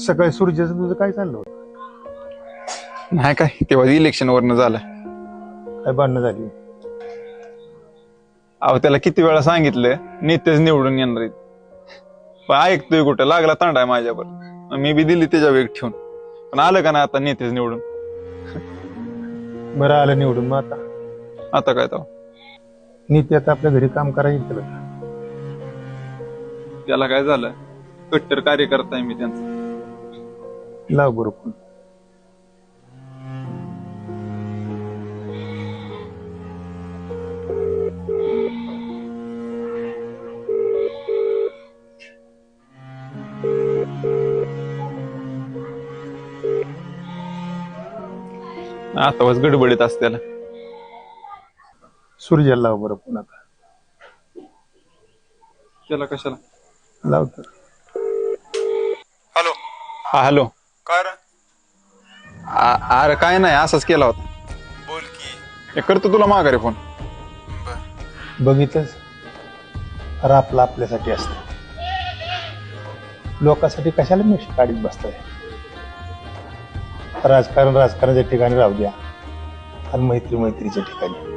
सकाळी सूर्याचं तुझं काय चाललं होतं? नाही काय तेव्हा इलेक्शन वरनं झालं. काय भांडणं झाली? अहो त्याला किती वेळा सांगितलं नेतेच निवडून येणार आहेत. पण ऐकतोय कुठं लागला तांडा माझ्यावर. मग मी बी दिली त्याच्या वेग ठेवून. पण आलं का नाही आता नेतेच निवडून? बरं आलं निवडून मग आता. आता काय तर नीती आता आपल्या घरी काम करायला येतं त्याला काय झालं? कट्टर कार्यकर्ता आहे मी त्यांचा. लाव बरोबर आता बस गडबडीत असते त्याला सूर्याला लाव बरं पुन्हा आता. त्याला कशाला? लाव तर. हॅलो. हा हॅलो. अरे काय नाही असंच केला होता. बोल की. हे करतो तुला माघारी फोन. बघितलंच रापला आपल्यासाठी असतं. लोकांसाठी कशाला मिशी काढीत बसताय? राजकारण राजकारणाच्या ठिकाणी राहू द्या. आणि मैत्री मैत्रीच्या ठिकाणी.